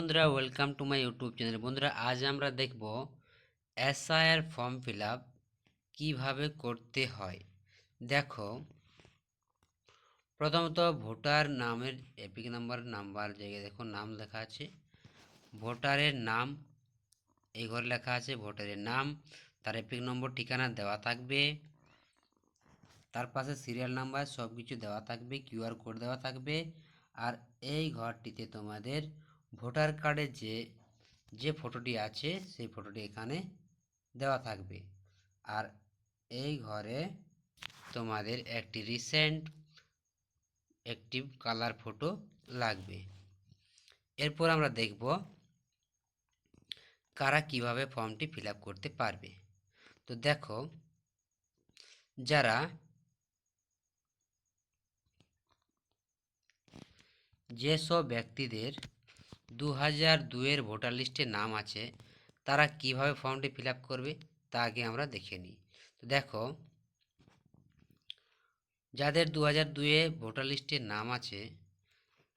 বন্ধুরা welcome to my YouTube channel বন্ধুরা, আজ আমরা দেখব এসআইআর ফর্ম ফিল আপ কীভাবে করতে হয়। দেখো, প্রথমত ভোটার নামের এপিক নাম্বার নাম্বার জায়গায় দেখো, নাম লেখা আছে। ভোটারের নাম, এই ঘরে লেখা আছে, ভোটারের নাম, তার এপিক নম্বর, ঠিকানা দেওয়া থাকবে। তার পাশে সিরিয়াল নাম্বার সব কিছু দেওয়া থাকবে কিউআর কোড দেওয়া থাকবে। আর এই ঘরটিতে তোমাদের ভোটার কার্ডে যে যে ফটোটি আছে, সেই ফটোটি এখানে দেওয়া থাকবে। আর এই ঘরে তোমাদের একটি রিসেন্ট অ্যাক্টিভ কালার ফটো লাগবে। এরপর আমরা দেখব কারা কীভাবে ফর্মটি ফিল করতে পারবে। তো দেখো, যারা যেসব ব্যক্তিদের দু হাজার দুয়ের ভোটার লিস্টে নাম আছে, তারা কীভাবে ফর্মটি ফিল করবে তা আগে আমরা দেখে নিই। তো দেখো, যাদের দু হাজার দুয়ে ভোটার লিস্টে নাম আছে,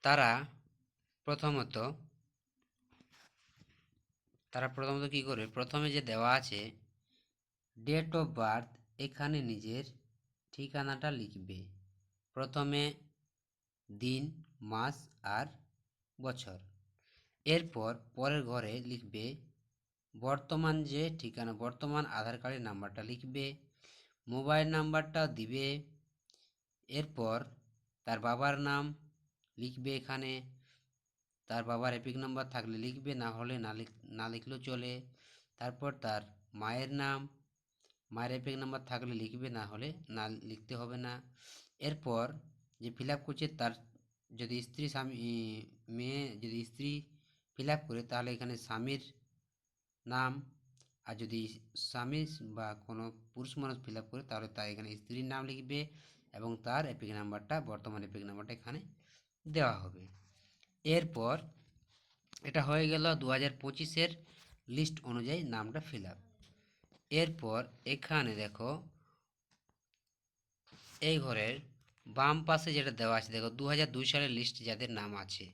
তারা প্রথমত তারা প্রথমত কি করবে? প্রথমে যে দেওয়া আছে ডেট অফ বার্থ এখানে নিজের ঠিকানাটা লিখবে। প্রথমে দিন, মাস আর বছর। এরপর পরের ঘরে লিখবে বর্তমান যে ঠিকানা, বর্তমান আধার কার্ডের নাম্বারটা লিখবে, মোবাইল নাম্বারটা দিবে, এরপর তার বাবার নাম লিখবে এখানে, তার বাবার এপিক নাম্বার থাকলে লিখবে, না হলে না লিখ, না লিখলেও চলে, তারপর তার মায়ের নাম, মায়ের এপিক নাম্বার থাকলে লিখবে, না হলে না লিখতে হবে না, এরপর যে ফিল আপ করছে তার যদি স্ত্রী, স্বামী, মেয়ে যদি স্ত্রী ফিল আপ করে তাহলে এখানে স্বামীর নাম আর যদি স্বামী বা কোনো পুরুষ মানুষ ফিল আপ করে তাহলে তার এখানে স্ত্রীর নাম লিখবে এবং তার এপিক নাম্বারটা, বর্তমান এপিক নাম্বারটা এখানে দেওয়া হবে। এরপর এটা হয়ে গেল দু হাজার পঁচিশের লিস্ট অনুযায়ী নামটা ফিল আপ এরপর এখানে দেখো, এই ঘরের বাম পাশে যেটা দেওয়া আছে, দেখো দু হাজার দুই সালের লিস্ট যাদের নাম আছে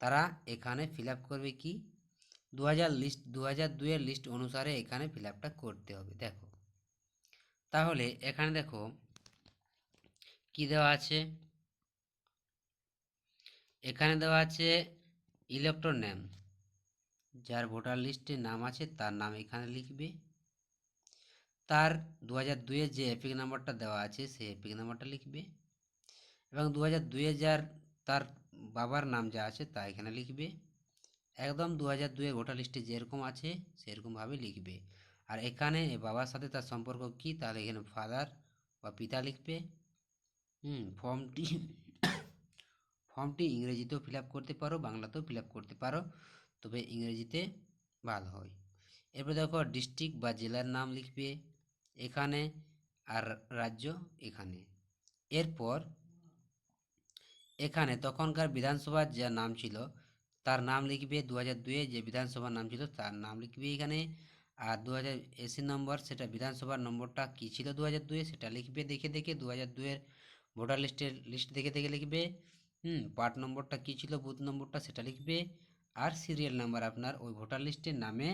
তারা এখানে ফিল করবে কি? দু হাজার লিস্ট দু হাজার দুইয়ের লিস্ট অনুসারে এখানে ফিল করতে হবে, দেখো। তাহলে এখানে দেখো, কি দেওয়া আছে? এখানে দেওয়া আছে ইলেকট্রন নেম যার ভোটার লিস্টে নাম আছে, তার নাম এখানে লিখবে। তার দু হাজার দুইয়ের যে এপিক নাম্বারটা দেওয়া আছে, সেই এপিক নাম্বারটা লিখবে। এবং দু হাজার দুইয়ে যার, তার বাবার নাম যা আছে তা এখানে লিখবে। একদম দু হাজার দুয়ে ভোটার লিস্টে যেরকম আছে, সেরকমভাবে লিখবে। আর এখানে বাবার সাথে তার সম্পর্ক কি, তাহলে এখানে ফাদার বা পিতা লিখবে। হুম, ফর্মটি ফর্মটি ইংরেজিতেও ফিল করতে পারো, বাংলাতেও ফিল করতে পারো, তবে ইংরেজিতে ভালো হয়। এরপর দেখো, ডিস্ট্রিক্ট বা জেলার নাম লিখবে। এখানে আর রাজ্য এখানে। এরপর এখানে তখনকার বিধানসভার যা নাম ছিল, তার নাম লিখবে দু হাজার দুয়ে যে বিধানসভার নাম ছিল, তার নাম লিখবে এখানে। আর দু হাজার এসি নম্বর, সেটা বিধানসভার নম্বরটা কী ছিল দু হাজার দুয়ে সেটা লিখবে দেখে দেখে দু হাজার দুয়ের ভোটার লিস্টের লিস্ট দেখে দেখে লিখবে। হুম, পার্ট নম্বরটা কী ছিল, বুথ নম্বরটা সেটা লিখবে। আর সিরিয়াল নাম্বার আপনার ওই ভোটার লিস্টের নামে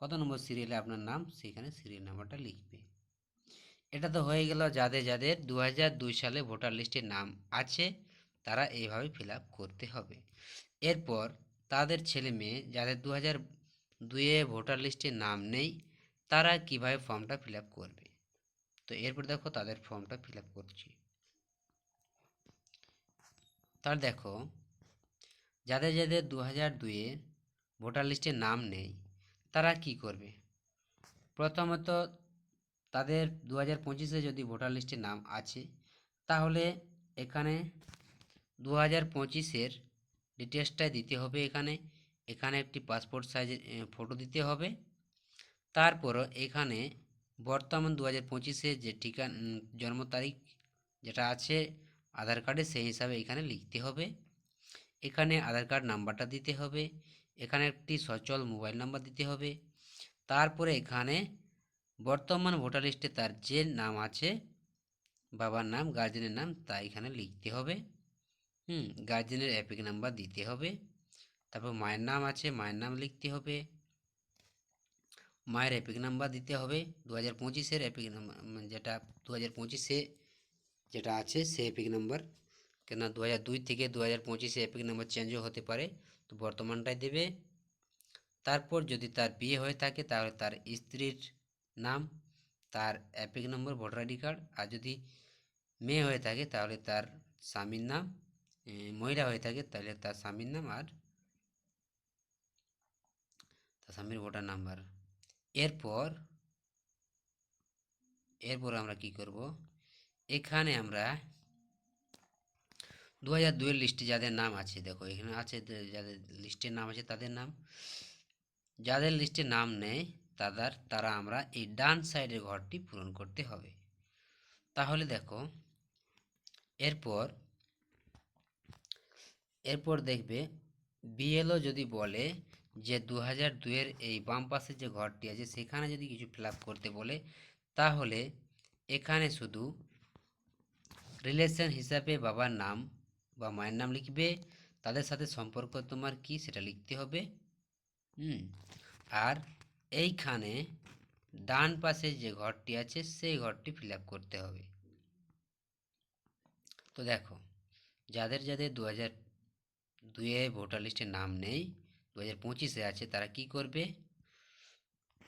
কত নম্বর সিরিয়ালে আপনার নাম, সেখানে সিরিয়াল নাম্বারটা লিখবে। এটা তো হয়ে গেল যাদের যাদের দু সালে ভোটার লিস্টে নাম আছে। তারা এইভাবে ফিল করতে হবে। এরপর তাদের ছেলে মেয়ে যাদের দু হাজার দুয়ে ভোটার লিস্টে নাম নেই, তারা কীভাবে ফর্মটা ফিল করবে? তো এরপর দেখো তাদের ফর্মটা ফিল করছি। তার দেখো, যাদের যাদের দু হাজার দুয়ে ভোটার লিস্টে নাম নেই, তারা কি করবে? প্রথমত তাদের দু হাজার পঁচিশে যদি ভোটার লিস্টে নাম আছে, তাহলে এখানে দু হাজার পঁচিশের ডিটেলসটাই দিতে হবে এখানে। এখানে একটি পাসপোর্ট সাইজের ফটো দিতে হবে। তারপরও এখানে বর্তমান দু হাজার পঁচিশে যে ঠিকানা জন্ম তারিখ যেটা আছে, আধার কার্ডে সেই হিসাবে এখানে লিখতে হবে। এখানে আধার কার্ড নাম্বারটা দিতে হবে। এখানে একটি সচল মোবাইল নাম্বার দিতে হবে। তারপরে এখানে বর্তমান ভোটার লিস্টে তার যে নাম আছে, বাবার নাম গার্জেনের নাম তা এখানে লিখতে হবে। হুম গার্জেনের অ্যাপিক নাম্বার দিতে হবে। তারপর মায়ের নাম আছে, মায়ের নাম লিখতে হবে। মায়ের অ্যাপিক নাম্বার দিতে হবে দু হাজার পঁচিশের অ্যাপিক নাম্বার যেটা দু হাজার পঁচিশে যেটা আছে, সে অ্যাপিক নাম্বার কেন দু হাজার দুই থেকে দু হাজার পঁচিশে অ্যাপিক নাম্বার চেঞ্জও হতে পারে, তো বর্তমানটাই দেবে। তারপর যদি তার বিয়ে হয়ে থাকে, তাহলে তার স্ত্রীর নাম, তার EPIC number voter ID card আর যদি মেয়ে হয়ে থাকে, তাহলে তার স্বামীর নাম। মহিলা হয়ে থাকে, তাহলে তার স্বামীর নাম আর তার স্বামীর ভোটার নাম্বার। এরপর এরপর আমরা কি করব? এখানে আমরা দু হাজার দুয়ের লিস্টে যাদের নাম আছে, দেখো এখানে আছে যাদের লিস্টের নাম আছে তাদের নাম। যাদের লিস্টে নাম নেই, তাদের, তারা আমরা এই ডান সাইডের ঘরটি পূরণ করতে হবে। তাহলে দেখো, এরপর এরপর দেখবে বিএলও যদি বলে যে দু হাজার দুয়ের এই বাম পাশে যে ঘরটি আছে, সেখানে যদি কিছু ফিল করতে বলে, তাহলে এখানে শুধু রিলেশন হিসাবে বাবার নাম বা মায়ের নাম লিখবে, তাদের সাথে সম্পর্ক তোমার কি সেটা লিখতে হবে। হুম, আর এইখানে ডান পাশে যে ঘরটি আছে, সেই ঘরটি ফিল করতে হবে। তো দেখো, যাদের যাদের দু হাজার দুয়ে ভোটার লিস্টে নাম নেই দু হাজার পঁচিশে আছে, তারা কি করবে?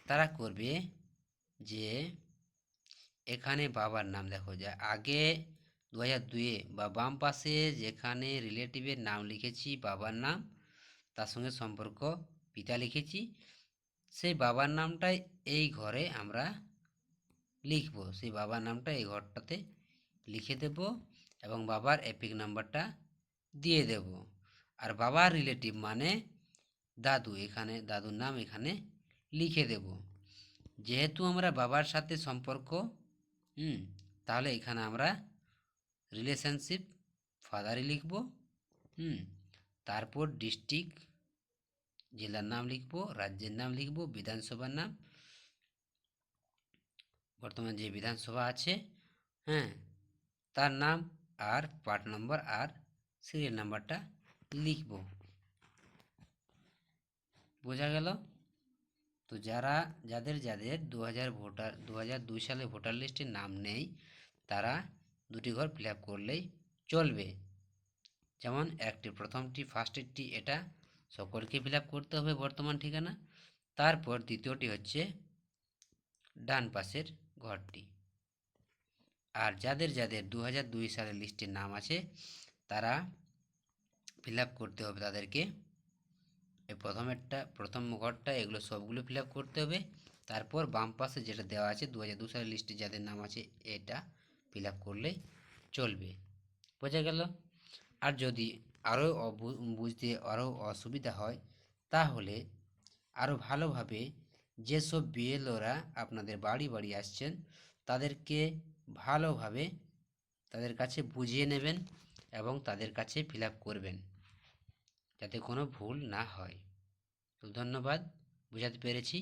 তারা করবে যে এখানে বাবার নাম, দেখো যে আগে দু হাজার দুয়ে বা বাম পাশে যেখানে রিলেটিভের নাম লিখেছি, বাবার নাম, তার সঙ্গে সম্পর্ক, পিতা লিখেছি, সেই বাবার নামটাই এই ঘরে আমরা লিখব। সেই বাবার নামটা এই ঘরটাতে লিখে দেব এবং বাবার এপিক নাম্বারটা দিয়ে দেব। আর বাবার রিলেটিভ মানে দাদু, এখানে দাদুর নাম এখানে লিখে দেব। যেহেতু আমরা বাবার সাথে সম্পর্ক, হুম, তাহলে এখানে আমরা রিলেশনশিপ ফাদারই লিখব, হুম, তারপর ডিস্ট্রিক্ট জেলার নাম লিখব, রাজ্যের নাম লিখব, বিধানসভার নাম। বর্তমান যে বিধানসভা আছে হ্যাঁ তার নাম আর পার্ট নম্বর আর সিরিয়াল নাম্বারটা লিখব। বোঝা গেল? তো যারা, যাদের যাদের দু হাজার ভোটার দু হাজার দুই সালে ভোটার লিস্টে নাম নেই, তারা দুটি ঘর ফিল করলেই চলবে। যেমন একটি, প্রথমটি ফার্স্টেরটি এটা সকলকে ফিল করতে হবে বর্তমান ঠিকানা। তারপর দ্বিতীয়টি হচ্ছে ডান পাশের ঘরটি। আর যাদের যাদের দু হাজার দুই সালের লিস্টে নাম আছে, তারা ফিল করতে হবে তাদেরকে। এই প্রথমেরটা, প্রথম ঘরটা, এগুলো সবগুলো ফিল করতে হবে। তারপর বাম পাশে যেটা দেওয়া আছে দু হাজার দু সালের লিস্টে যাদের নাম আছে, এটা ফিল আপ করলেই চলবে। বোঝা গেল? আর যদি আরও বুঝতে আরও অসুবিধা হয়, তাহলে আরও ভালোভাবে যেসব বিএলওরা আপনাদের বাড়ি বাড়ি আসছেন, তাদেরকে ভালোভাবে তাদের কাছে বুঝিয়ে নেবেন এবং তাদের কাছে ফিল করবেন। যাতে কোনো ভুল না হয়। তো ধন্যবাদ বুঝাতে পেরেছি।